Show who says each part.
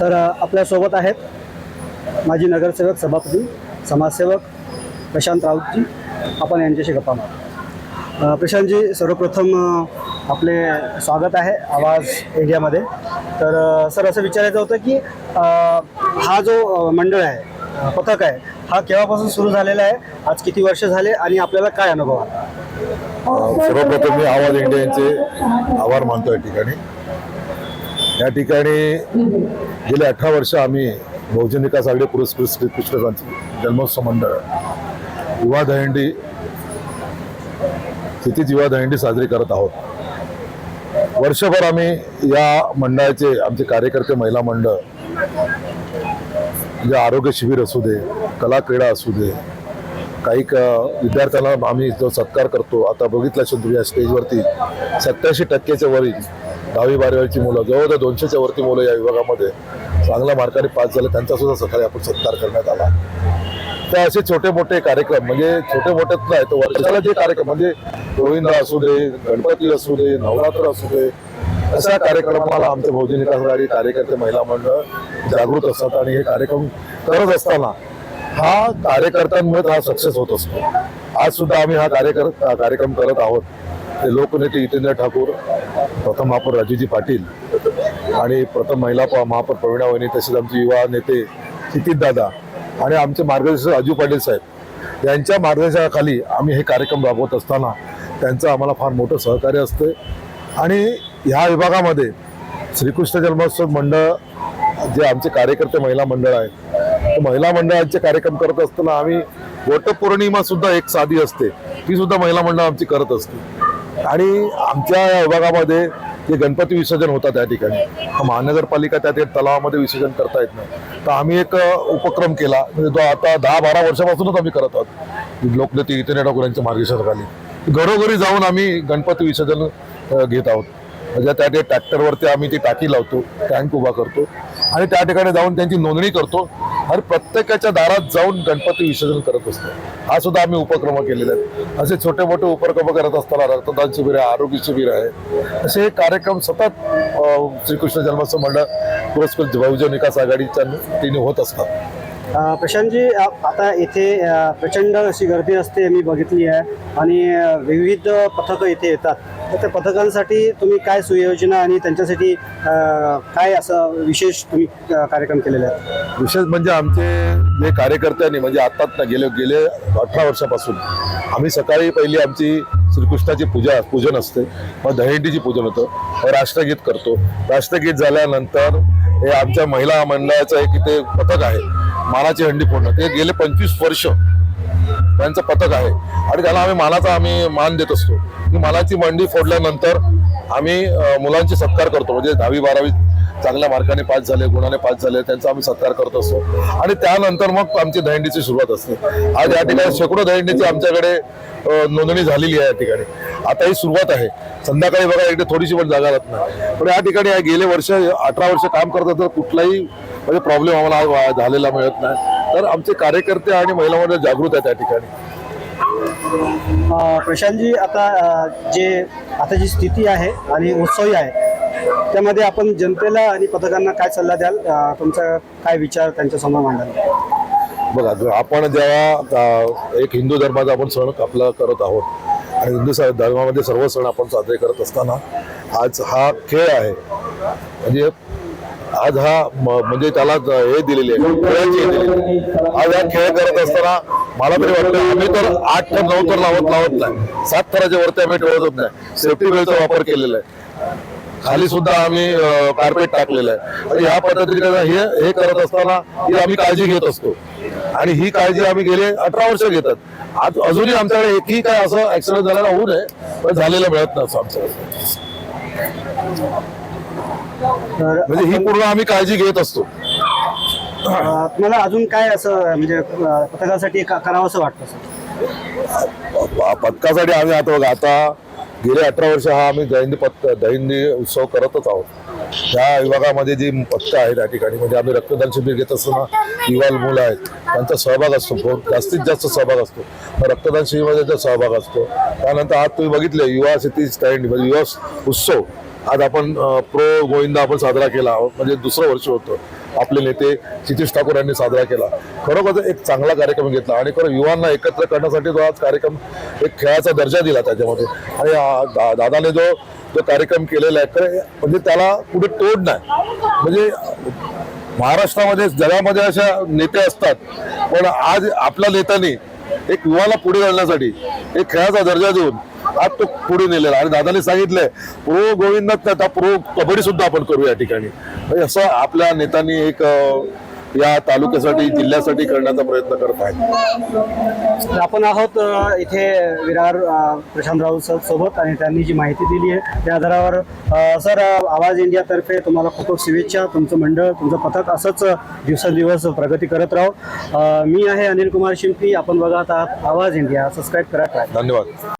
Speaker 1: तर आपल्यासोबत आहेत माजी नगरसेवक सभापती समाजसेवक प्रशांत राऊतजी. आपण यांच्याशी गप्पा मारू. प्रशांतजी सर्वप्रथम आपले स्वागत आहे आवाज एरियामध्ये तर सर असं विचारायचं होतं की हा जो मंडळ आहे पथक आहे हा केव्हापासून सुरू झालेला आहे आज किती वर्ष झाले आणि आपल्याला काय अनुभव आला?
Speaker 2: सर्वप्रथम मी आवाज इंडिया यांचे आभार मानतो या ठिकाणी. या ठिकाणी गेले अठरा वर्ष आम्ही बहुजन विकास आघाडी पुरस्कृत श्रीकृष्ण जन्मोत्सव मंडळ युवा दहंडी क्षितिज युवा दहंडी साजरी करत आहोत. वर्षभर आम्ही या मंडळाचे आमचे कार्यकर्ते महिला मंडळ म्हणजे आरोग्य शिबिर असू दे कला क्रीडा असू दे काही का विद्यार्थ्यांना आम्ही जो सत्कार करतो आता बघितलं असेल तुम्ही या स्टेजवरती सत्याऐंशी टक्क्याच्या वरील दहावी बारावीची मुलं जवळजवळ दोनशेच्या वरती मुलं या विभागामध्ये. चांगल्या मार्काने पास झाले त्यांचा सुद्धा सकाळी आपण सत्कार करण्यात आला. तर असे छोटे मोठे कार्यक्रम म्हणजे छोटे मोठेच नाही तर वर्षाला जे कार्यक्रम म्हणजे गोविंद असू दे गणपती असू दे नवरात्र असू दे अशा कार्यक्रमाला आमचे बहुजन विकास आघाडी कार्यकर्ते महिला मंडळ जागृत असतात आणि हे कार्यक्रम करत असताना हा कार्यकर्त्यांमुळे हा सक्सेस होत असतो. आज सुद्धा आम्ही हा कार्यकर कार्यक्रम करत आहोत. ते लोकनेते जितेंद्र ठाकूर प्रथम महापौर राजूजी पाटील आणि प्रथम महिला प- महापौर प्रवीणा वहिनी तसेच आमचे युवा नेते क्षितिज दादा आणि आमचे मार्गदर्शक राजू पाटील साहेब. यांच्या मार्गदर्शनाखाली आम्ही हे कार्यक्रम राबवत असताना त्यांचं आम्हाला फार मोठं सहकार्य असते. आणि ह्या विभागामध्ये श्रीकृष्ण जन्मोत्सव मंडळ जे आमचे कार्यकर्ते महिला मंडळ आहेत महिला मंडळाचे कार्यक्रम करत असताना आम्ही वटपौर्णिमा सुद्धा एक साधी असते. ती सुद्धा महिला मंडळ आमची करत असते. आणि आमच्या या विभागामध्ये जे गणपती विसर्जन होतात त्या ठिकाणी महानगरपालिका त्या तलावामध्ये विसर्जन करता येत नाही. तर आम्ही एक उपक्रम केला म्हणजे तो आता दहा बारा वर्षापासूनच आम्ही करत आहोत. लोकनेते जितेंद्र ठाकूर यांच्या मार्गदर्शनाखाली घरोघरी जाऊन आम्ही गणपती विसर्जन घेत आहोत. म्हणजे त्या ठिकाणी ट्रॅक्टरवरती आम्ही ती टाकी लावतो टँक उभा करतो आणि त्या ठिकाणी जाऊन त्यांची नोंदणी करतो. आणि प्रत्येकाच्या दारात जाऊन गणपती विसर्जन करत असतो. हा सुद्धा आम्ही उपक्रम केलेले आहेत. असे छोटे मोठे उपक्रम करत असताना रक्तदान शिबिर आहे आरोग्य शिबिर आहे. असे हे कार्यक्रम सतत श्रीकृष्ण जन्मोत्सव मंडळ पुरस्कृत बहुजन विकास आघाडीच्या तिने होत असतात.
Speaker 1: प्रशांतजी आता येथे प्रचंड अशी गर्दी असते मी बघितली आहे. आणि विविध पथकं इथे येतात. तर त्या पथकांसाठी तुम्ही काय सुयोजना आणि त्यांच्यासाठी काय असं विशेष तुम्ही कार्यक्रम केलेले आहेत?
Speaker 2: विशेष म्हणजे आमचे जे कार्यकर्त्यांनी म्हणजे आत्ताच ना गेले गेले अठरा वर्षापासून आम्ही सकाळी पहिली आमची श्रीकृष्णाची पूजा पूजन असते. मग दहिंडीची पूजन होतं. मग राष्ट्रगीत करतो. राष्ट्रगीत झाल्यानंतर हे आमच्या महिला मंडळाचं एक इथे पथक आहे. मानाची हंडी फोडणं. ते गेले पंचवीस वर्ष त्यांचं पथक आहे. आणि त्याला आम्ही मानाचा आम्ही मान देत असतो. मालाची मानाची मंडी फोडल्यानंतर आम्ही मुलांची सत्कार करतो. म्हणजे दहावी बारावी चांगल्या मार्काने पास झाले गुणाने पास झाले त्यांचा आम्ही सत्कार करत असतो. आणि त्यानंतर मग आमची दहीहंडीची सुरुवात असते. आज या ठिकाणी शेकडो दहिंडीची आमच्याकडे नोंदणी झालेली आहे या ठिकाणी. आता ही सुरुवात आहे. संध्याकाळी बघा इकडे थोडीशी पण जागा राहत नाही. पण या ठिकाणी गेले वर्ष अठरा वर्ष काम करत तर कुठलाही म्हणजे प्रॉब्लेम आम्हाला वा- झालेला मिळत नाही. तर आमचे कार्यकर्ते आणि महिला मंडळ जागृत आहेत त्या ठिकाणी.
Speaker 1: प्रशांतजी आता जे आता जी स्थिती आहे आणि उत्सवी आहे त्यामध्ये आपण जनतेला आणि पथकांना काय सल्ला द्याल? तुमचा काय विचार त्यांच्यासमोर मांडाल?
Speaker 2: बघा आपण जेव्हा एक हिंदू धर्माचा आपण सण आपला करत आहोत आणि हिंदू धर्मामध्ये सर्व सण आपण साजरे करत असताना आज हा खेळ आहे. म्हणजे आज हा म्हणजे त्याला हे दिलेले खेळाची दिलेली आज हा खेळ करत असताना मला तरी वाटतं आम्ही तर आठ तर नऊ तर लावत लावत नाही. सात थराच्या वरती आम्ही ठेवतच नाही. सेफ्टी बेल्टचा वापर केलेला आहे. खाली सुद्धा आम्ही कार्पेट टाकलेलं आहे. आणि ह्या पद्धतीने हे हे करत असताना ही आम्ही काळजी घेत असतो. आणि ही काळजी आम्ही गेले अठरा वर्ष घेतात. आज अजूनही आमच्याकडे एकही काय असं ऍक्सिडेंट झालेला होऊ नये पण झालेलं मिळत नाही असं आमच्याकडे
Speaker 1: तर
Speaker 2: म्हणजे ही पूर्ण आम्ही काळजी घेत असतो.
Speaker 1: तुम्हाला अजून काय असं म्हणजे पथकासाठी करावं असं वाटतं
Speaker 2: पथकासाठी आम्ही आता बघा आता गेले अठरा वर्ष हा आम्ही दहिंदी पथक दहिंदी उत्सव करतच आहोत. त्या विभागामध्ये जी पथकं आहेत त्या ठिकाणी म्हणजे आम्ही रक्तदान शिबिर घेत असताना युवा मुलं आहेत त्यांचा सहभाग असतो जास्तीत जास्त सहभाग असतो. रक्तदान शिबिरमध्ये त्यांचा सहभाग असतो. त्यानंतर आज तुम्ही बघितले युवा सिटी स्टँड म्हणजे युवा उत्सव आज आपण प्रो गोविंदा आपण साजरा केला. म्हणजे दुसरं वर्ष होतं. आपले नेते क्षितिश ठाकूर यांनी साजरा केला. खरोखर एक चांगला कार्यक्रम घेतला. आणि खरं युवांना एकत्र करण्यासाठी जो आज कार्यक्रम एक खेळाचा दर्जा दिला त्याच्यामध्ये. आणि दा- दादाने जो जो कार्यक्रम केलेला आहे खरं म्हणजे त्याला कुठे तोड नाही. म्हणजे महाराष्ट्रामध्ये जगामध्ये अशा नेते असतात. पण आज आपल्या नेत्यांनी एक युवाला पुढे घालण्यासाठी एक खेळाचा दर्जा देऊन आज तो पुढे नेलेला आणि दादाने सांगितलंय प्रो गोविंदात आता प्रो कबड्डी सुद्धा आपण करू या ठिकाणी. म्हणजे असं आपल्या नेत्यांनी एक या तालुक्यासाठी जिल्ह्यासाठी करण्याचा प्रयत्न करत आहेत.
Speaker 1: आपण आहोत इथे विरार अ, प्रशांत राऊत सर सोबत आणि त्यांनी जी माहिती दिली आहे त्या आधारावर सर आवाज इंडियातर्फे तुम्हाला खूप खूप शुभेच्छा. तुमचं मंडळ तुमचं पथक असंच दिवसेंदिवस प्रगती करत राहो. मी आहे अनिल कुमार शिंपी. आपण बघत आहात आवाज इंडिया. सबस्क्राईब करा
Speaker 2: धन्यवाद.